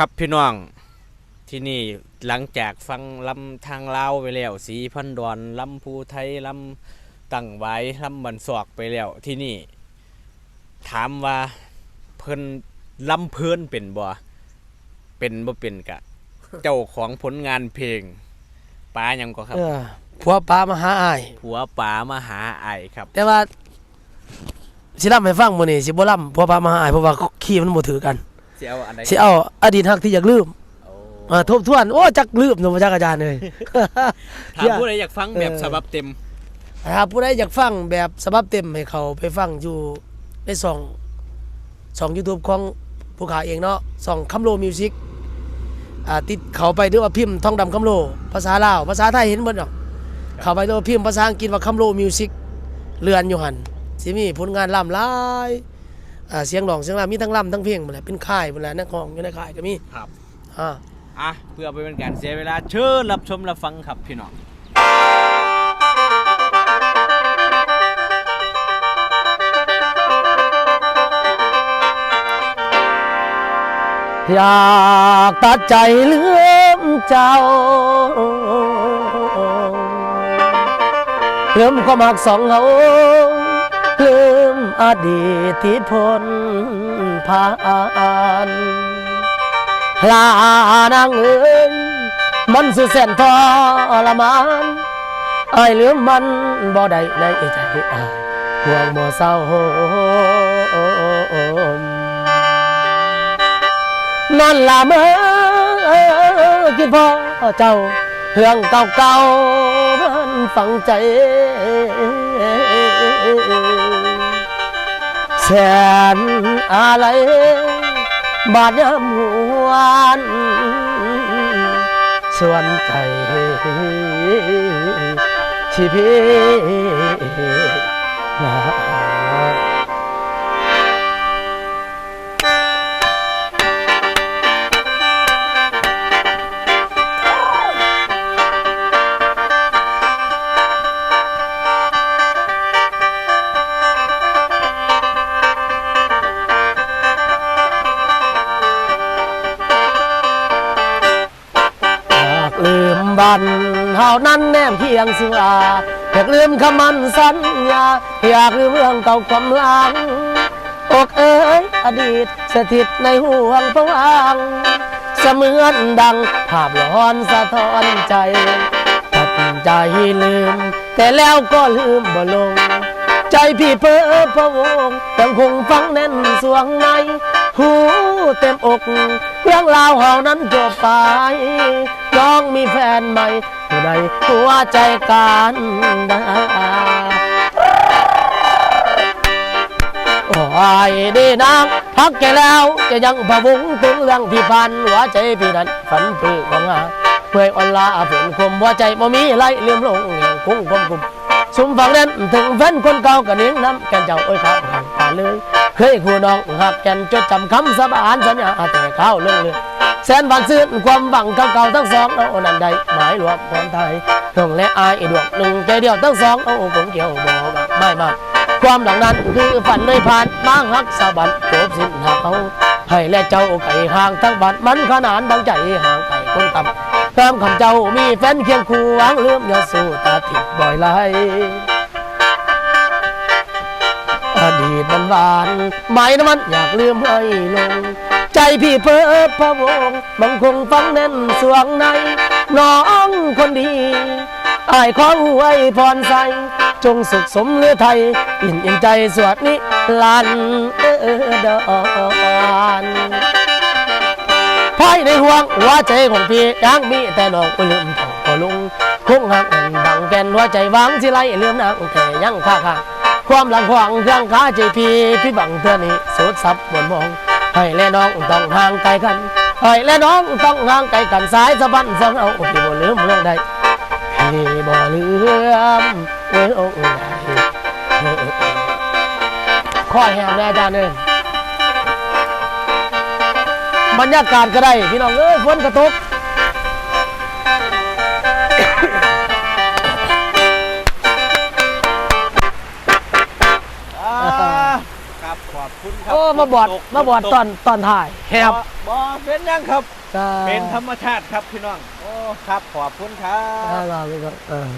ครับพี่น้องที่นี่หลังจากฟังลำทางลาวไปแล้ว สีพันดอนลำภูไทยลำตั้งไว้ลำบันศอกไปแล้ว ที่นี่ ถามว่าเพิ่นลำเพิ่นเป็นบ่เป็นบ่เป็นกะ เจ้าของผลงานเพลงป้ายังก็ครับ เออผัวปลามาหาอ้าย ผัวป๋ามาหาไอายครับ แต่ว่าสิล่ำให้ฟังมื้อนี้สิบ่ล่ำผัวปลามาหาอ้ายเพราะว่าขี้มันบ่ถือกัน สิเอาอันใดสิเอาอดีตฮักที่อยากลืมโอ้เออทบทวนโอ้จักลืมเนาะบ่จักอาจารย์เลย ถามผู้ใดอยากฟังแบบเออ ฉบับเต็ม ถ้าผู้ใดอยากฟังแบบฉบับเต็มให้เขาไปฟังอยู่ในช่องช่อง YouTube ของผู้ขาเองเนาะช่องคำโลมิวสิกอ่าติดเขาไปด้วยว่าพิมพ์ท่องดำคำโล ภาษาลาวภาษาไทยเห็นเบิดเนาะเข้าไปด้วยว่าพิมพ์ภาษาอังกฤษว่าคำโลมิวสิกเรือนอยู่หั่นสิมีผลงานล่ำหลาย อ่าเสียงร้องเสียงรำมีทั้งล่ำทั้งเพลงหมดแหละเป็นค่ายหมดแหละนักร้องอยู่ในค่ายก็มีครับอ่าอะเพื่อไปเป็นการเสียเวลาเชิญรับชมรับฟังครับพี่น้องอยากตัดใจเลื่อมเจ้าเลื่อมความหักสองเฮาลืม อดีตที่พ้นผ่านลานางเอินมันสุดแสนทรมานไอ้ายลืมมันบ่ได้ในใจอ้ายห่วงบ่เศร้านั่นล่ะเมื่อคิดพ่อเจ้าเรื่องเก่าๆมันฝังใจ แสนอะไร บาดยามหวนส่วนใจที่พี่ บันเฮานั้นแนมเพียงเสืออยากลืมคำมันสัญญาอยากลืมเรื่องเก่าความหลังอกเอ๋ยอดีตสถิตในห่วงพวังเสมือนดังภาพหลอนสะท้อนใจตัดใจลืม แต่แล้วก็ลืมบ่ลง ใจพี่เพ้อพะวงยังคงฟังแน่นสวงในหูเต็มอก เรื่องราวเฮานั้นจบไปน้องมีแฟนใหม่ผู้ใดหัวใจกันดาโอ้ยดีนางพักแกแล้วจะยังพะวงถึงเรื่องที่พันหัวใจพี่นั้นฝันเปื้อของอาเพื่ออ่อนลาฝืนคมหัวใจบ่มีไรเลื่มลงแห่งคุ้งคมกุม สุมฝังเด่นถึงแฟนคนเก่ากันนิ้งน้ำแกนเจ้าโอ้ยข้าห่างตาเลย เคยคู่น้องหักแกนจดจำคำสาบานสัญญาแต่เข้าเรื่องเลยแสนบันซื่นความหวังเก่าๆทั้งสองเอานันใดหมายรวมความไทยดวงและอายดวงหนึ่งใจเดียวทั้งสองเอาผมเกี่ยวบอกไม่มากความหลังนั้นคือฝันเลยผ่านมาหักสะบัดจบสิ้นหาเขาให้และเจ้าไก่ห่างทั้งบัดมันขนานดังใจห่างไก่คนต่ำ ตามคำเจ้ามีแฟนเคียงคู่หวังลืมอย่าสู้ตาติดบ่อยไหลอดีตมันหวานหมายนะมันอยากลืมให้ลง ใจพี่เพ้อพะวงบังคงฟังแน่นสวงใน น้องคนดีอายขออวยพรใสจงสุขสมเลือไทยอินอ็นใจสวดนิลันเออดอน ภายในห่วงหัวใจของพี่ยังมีแต่นองลืมทองพอลุงคงหักแน่นบังแกนหัวใจวังสิไล่ลืมนางแต่ยังค่าค่าความหลังขวางเครื่องขาใจพี่พี่บังเธอนี้สุดสับบนมองให้และน้องต้องห่างไกลกันให้และน้องต้องห่างไกลกันสายสะบันฟังเอาพี่บ่ลืมเรื่องใดพี่บ่ลืมเรื่องใดข้อแหงแน่อาจารย์เลย บรรยากาศก็ได้ พี่น้องเอ้ยฝนกระตกครับขอบคุณครับโอ้มาบอดตกมาบอดตกตอนตอนถ่ายแฮบบ่บ่เป็นหยังครับก็เป็นธรรมชาติครับพี่น้อง โอ้ ครับขอบคุณครัอ่าบเราไปก่อนเออ